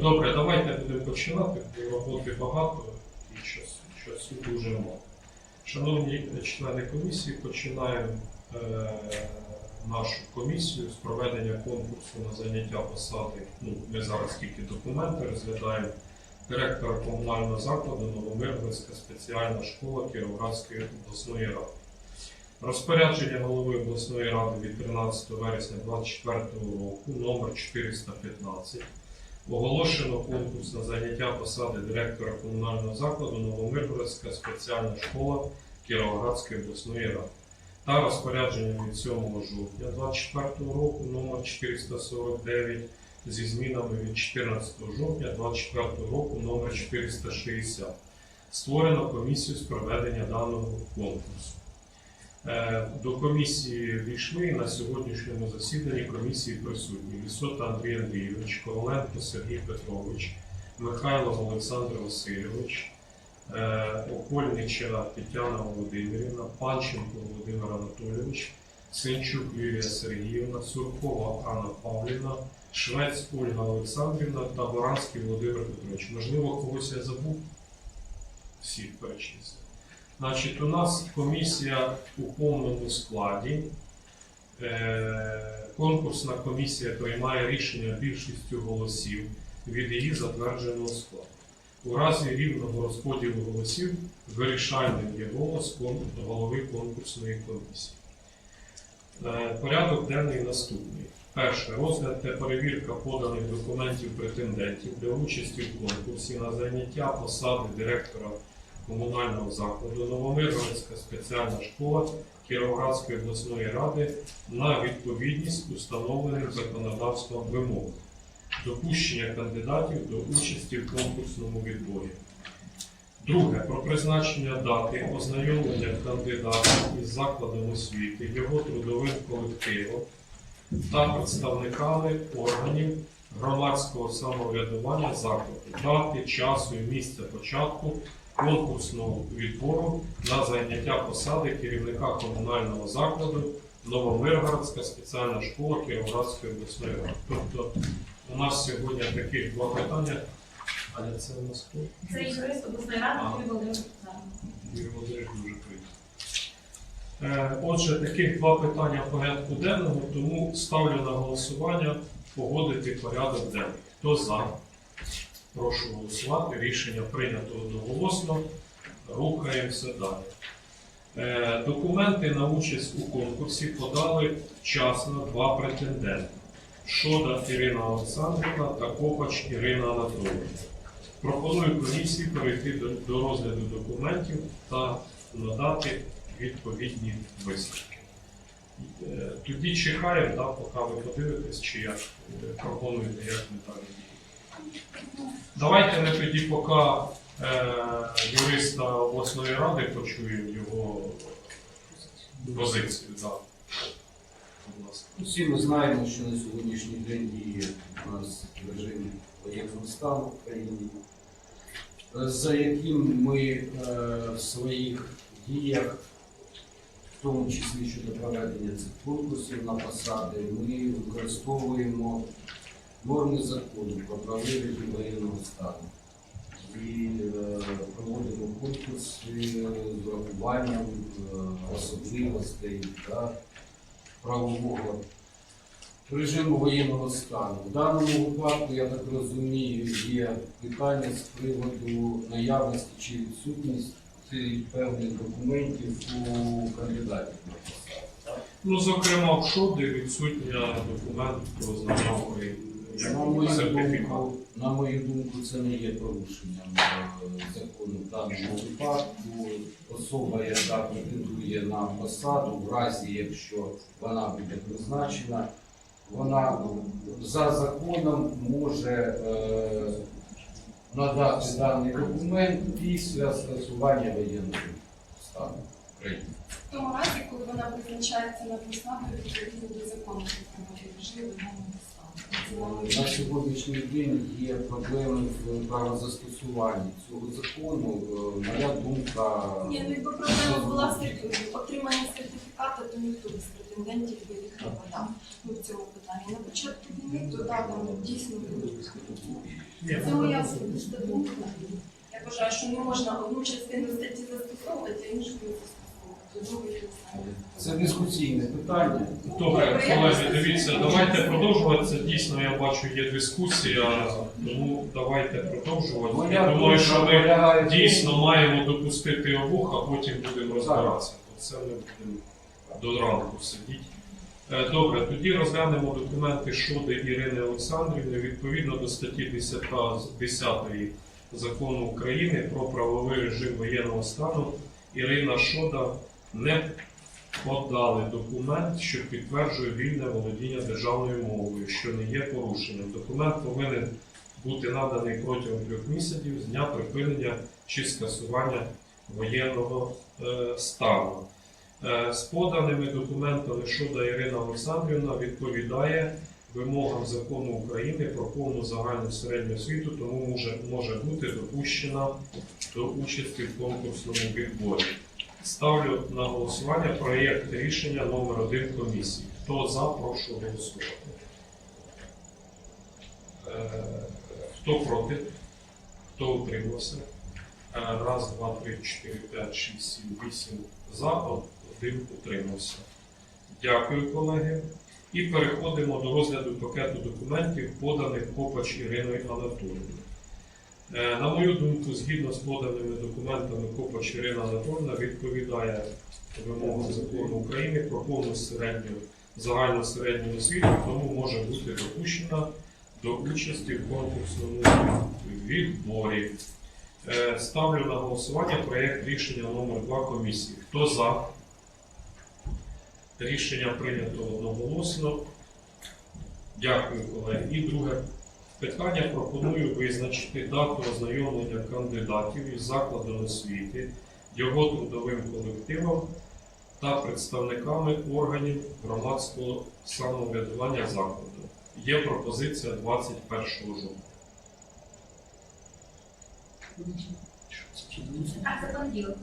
Добре, давайте будемо починати, бо роботи багато і часу, часу дуже мало. Шановні члени комісії, починаємо е, нашу комісію з проведення конкурсу на заняття посади. Ну, ми зараз тільки документи розглядаємо. Директора комунального закладу Новомиргородська спеціальна школа Кіровоградської обласної ради. Розпорядження голови обласної ради від 13 вересня 2024 року номер 415 Оголошено конкурс на заняття посади директора комунального закладу Новомиргородська спеціальна школа Кіровоградської обласної ради та розпорядження від 7 жовтня 2024 року номер 449 зі змінами від 14 жовтня 2024 року номер 460. Створено комісію з проведення даного конкурсу. Е, До комісії війшли на сьогоднішньому засіданні комісії присутні Лісота Андрій Андрійович, Коваленко Сергій Петрович, Михайло Олександр Васильович, е, Окольнича Тетяна Володимирівна, Панченко Володимир Анатолійович, Синчук Юлія Сергіївна, Суркова Анна Павлівна, Швець Ольга Олександрівна та Боранський Володимир Петрович. Можливо, когось я забув? Всіх перечислив. Значить, у нас комісія у повному складі. Е, Конкурсна комісія приймає рішення більшістю голосів від її затвердженого складу. У разі рівного розподілу голосів вирішальним є голос голови конкурсної комісії. Е, Порядок денний наступний. Перше. Розгляд та перевірка поданих документів претендентів для участі в конкурсі на заняття посади директора комунального закладу Новомиргородська спеціальна школа Кіровоградської обласної ради на відповідність установленим законодавством вимог, допущення кандидатів до участі в конкурсному відборі. Друге про призначення дати ознайомлення кандидата із закладом освіти, його трудовим колективом та представниками органів громадського самоврядування закладу, дати часу і місця початку конкурсного відбору на зайняття посади керівника комунального закладу Новомиргородська спеціальна школа Кіровоградської обласної ради. Тобто у нас сьогодні таких два питання. Але це у нас хто? Це юрист обласної ради. Юрій Володимир Петрович. Юрій Володимирович дуже прийде. Е, Отже, таких два питання порядку денного, тому ставлю на голосування погодити порядок денний. Хто за? Прошу голосувати. Рішення прийнято одноголосно. Рухаємося далі. Е, Документи на участь у конкурсі подали вчасно два претенденти. Шода Ірина Олександрівна та Копач Ірина Анатолійовна. Пропоную комісії перейти до, розгляду документів та надати відповідні висновки. Е, Тоді чекаємо, да, поки ви подивитесь, чи як е, пропонуєте, як ми далі. Давайте ми тоді, поки е, юриста обласної ради почуємо його позицію. Да. Всі ми знаємо, що на сьогоднішній день діє у нас режим воєнного стану в країні, е, за яким ми е, в своїх діях, в тому числі щодо проведення цих конкурсів на посади, ми використовуємо норми закону про правовий воєнного стану і е, проводимо конкурси з урахуванням е, особливостей та правового режиму воєнного стану. В даному випадку, я так розумію, є питання з приводу наявності чи відсутності певних документів у кандидатів на посаду. Ну, зокрема, в ШОДі відсутня документ про знання України. На мою думку, на мою думку, це не є порушенням е, закону в даному випадку. Особа, яка претендує на посаду, в разі якщо вона буде призначена, вона за законом може е, надати даний документ після скасування воєнного стану в. В тому разі, коли вона призначається на посаду відповідно до закону про На сьогоднішній день є проблеми в правозастосуванні цього закону. Е, Моя думка Ні, ну якби проблема була в серти- отриманні сертифікату то ніхто без претендентів їх не подав ну, в цьому питанні. На початку війни то да, там дійсно Ні, це моя особиста думка. Я вважаю, що не можна одну частину статті застосовувати, а іншу не застосовувати. Це дискусійне питання. Добре, колеги, дивіться, давайте продовжувати. Це дійсно, я бачу, є дискусія, тому давайте продовжувати. Я думаю, що ми дійсно маємо допустити обох, а потім будемо розбиратися. Це ми будемо до ранку сидіти. Е, Добре, тоді розглянемо документи щодо Ірини Олександрівни відповідно до статті 10, 10 закону України про правовий режим воєнного стану. Ірина Шода не подали документ, що підтверджує вільне володіння державною мовою, що не є порушенням. Документ повинен бути наданий протягом трьох місяців з дня припинення чи скасування воєнного е, стану. Е, з поданими документами щодо Ірина Олександрівна відповідає вимогам закону України про повну загальну середню освіту, тому може, може бути допущена до участі в конкурсному відборі. Ставлю на голосування проєкт рішення номер 1 комісії. Хто за, прошу голосувати. Е, Хто проти? Хто утримався? Е, Раз, два, три, чотири, п'ять, шість, сім, вісім за, один утримався. Дякую, колеги. І переходимо до розгляду пакету документів, поданих Копач Іриною Анатоліївною. Е, На мою думку, згідно з поданими документами Копач Ірина Анатольовна відповідає вимогам закону України про повну середню загальну середню освіту, тому може бути допущена до участі в конкурсному відборі. Е, Ставлю на голосування проєкт рішення номер 2 комісії. Хто за? Рішення прийнято одноголосно. Дякую, колеги. І друге питання пропоную визначити дату ознайомлення кандидатів із закладом освіти, його трудовим колективом та представниками органів громадського самоврядування закладу. Є пропозиція 21 жовтня. Так, це понеділок.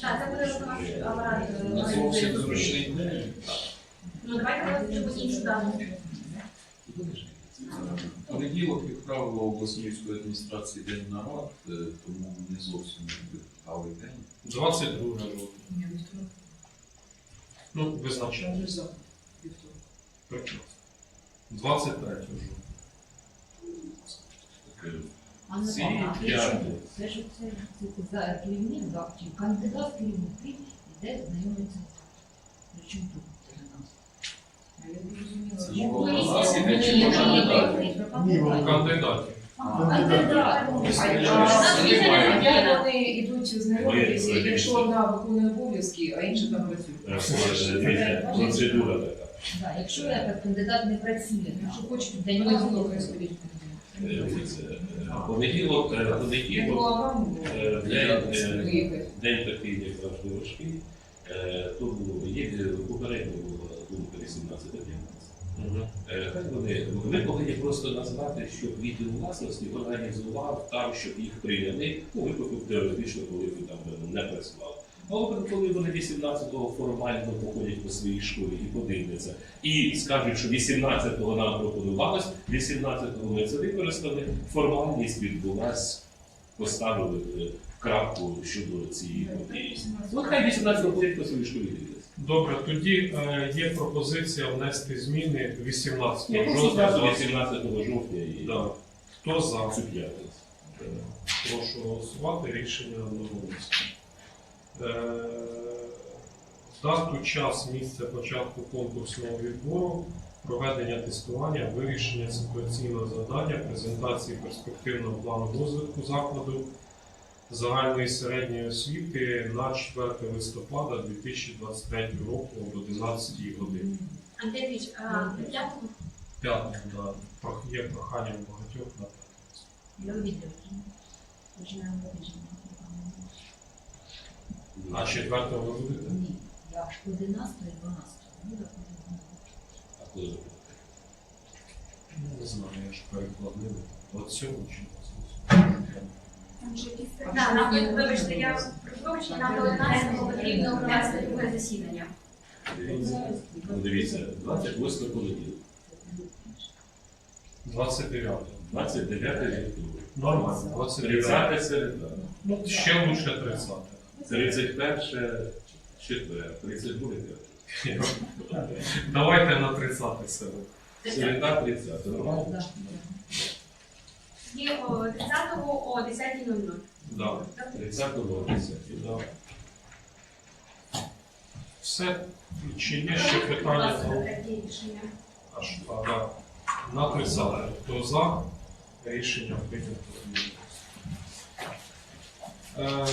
Так, це буде виконавчий апарат. е, зовсім зручний день. Ну, давайте розпочнемо іншу дату. Понеділок, як правило, у обласнівської адміністрації день нарад, е, тому не зовсім вдалий день. 22 жовтня. Ну, визначаємо. Прекрасно. 23 жовтня. Анна Ці а при п'яті. чому? Це ж це, керівник кандидат керівники йде знайомиться. При чому тут кандидатів. Вони йдуть знайомитися, якщо одна виконує обов'язки, а інша там працює? Процедура така. Да, Якщо наприклад, кандидат не працює, то що хочуть для нього е, Понеділок, е, Не понеділок, було е, день, е, день такий, як завжди важкий. Є е, попередньо була думка 18 15. Е, Хай вони, вони повинні просто назвати, щоб відділ власності організував там, щоб їх прийняли, у випадку теоретично, коли ви там не працювали. Але коли вони 18-го формально походять по своїй школі і подивляться, і скажуть, що 18-го нам пропонувалось, 18-го ми це використали, формальність відбулась, поставили е, крапку щодо цієї події. Ну, хай 18-го ходять по своїй школі. Добре, тоді е, є пропозиція внести зміни 18 жовтня. до 18 жовтня і Да. Хто за? цю п'ятницю. Е, Прошу голосувати. Рішення одноголосне. Е, Дату, час, місце початку конкурсного відбору, проведення тестування, вирішення ситуаційного завдання, презентації перспективного плану розвитку закладу загальної середньої освіти на 4 листопада 2023 року об 11 годині. Андрій п'ятому? П'ятницю, да. Про- є прохання багатьох на п'ятницю. А 4 ви будете? Ні, я 11 і 12. Ну, так, А коли ви? Ну, Не знаю, я ж перекладний. От цього чи 28? Так, нам, вибачте, я вибачення, нам до 11 потрібно провести друге засідання. Дивіться, ну, дивіться, 28 понеділок, 29. 29 вівторок, Нормально, 29. 30 середа, Ну, ще лучше 30. 31 четвер, 32 п'ятий. Давайте на 30 себе. Середа 30, нормально? Да. І о, 30-го о 10.00. Да. 30 10. Да. Все. Чи є ще питання? Будь ласка, таке рішення. Аж, а, да. На 30. Хто за? Рішення прийнято. Е,